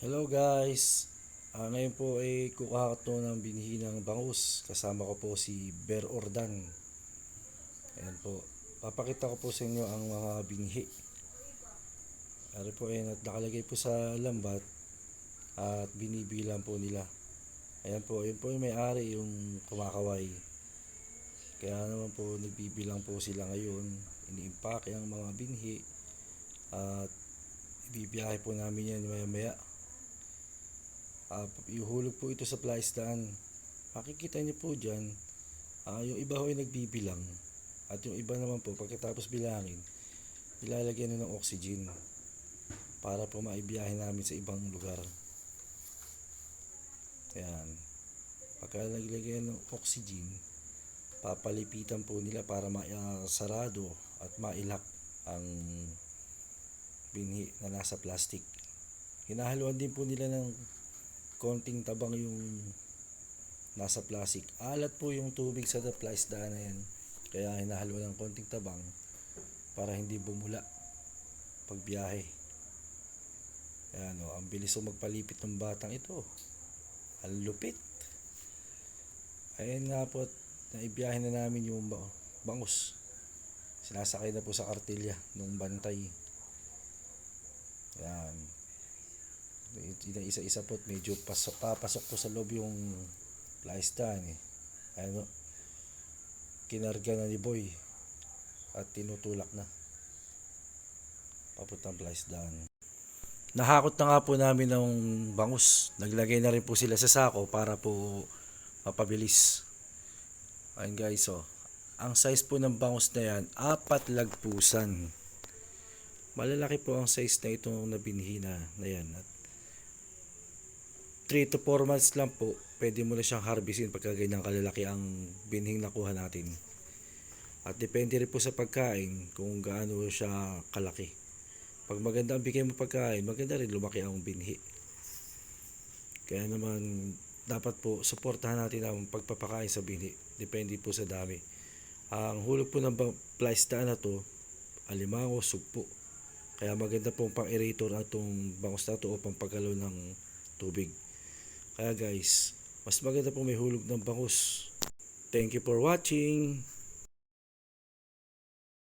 Hello guys! Ah, ngayon po ay kukuha ko ng binhi ng bangus. Kasama ko po si Ber Ordan. Ayan po. Papakita ko po sa inyo ang mga binhi. Ano po ayan at nakalagay po sa lambat at binibilang po nila. Ayan po, yun po yung may-ari yung kumakaway. Kaya naman po nagbibilang po sila ngayon. Iniimpake ang mga binhi at ibibiyahe po namin yan maya maya. Ah, ihulog po ito sa plaisdaan. Makikita niyo po dyan, ah, yung iba ho ay nagbibilang. At yung iba naman po, pagkatapos bilangin, ilalagyan na ng oxygen para po maibiyahe namin sa ibang lugar. Ayan. Pagka naglagyan ng oxygen, papalipitan po nila para maisarado at mailak ang binhi na nasa plastic. Hinahaluan din po nila ng konting tabang yung nasa plastic. Alat po yung tubig sa plaisdaan na yan. Kaya hinahaluan ng konting tabang para hindi bumula pag biyahe. Ayan o, ang bilis o magpalipit ng batang ito. Ang lupit. Ayan nga po, at naibiyahe na namin yung ba- bangus. Sinasakay na po sa kartilya nung bantay. Ayan. Isa-isa po, medyo pasok, papasok po sa loob yung plaistan eh. Ano, kinarga na ni Boy at tinutulak na papuntang plaisdan. Nahakot na nga po namin ng bangus. Naglagay na rin po sila sa sako para po mapabilis. Ayun guys, oh. Ang size po ng bangus na yan, apat lagpusan. Malalaki po ang size na itong nabinhi na, na yan. At 3 to 4 months lang po, pwede mo na siyang harvestin pagka ganyang kalalaki ang binhing nakuha natin. At depende rin po sa pagkain kung gaano siya kalaki. Pag maganda ang bigay mo pagkain, maganda rin lumaki ang binhi. Kaya naman, dapat po, suportahan natin ang pagpapakain sa binhi. Depende po sa dami. Ang hulog po ng plaisdaan na to, alimango, sugpo. Kaya maganda pong pang-aerator atong bangus na to o pampagalaw ng tubig. Kaya guys, mas maganda po may hulog ng bangus. Thank you for watching.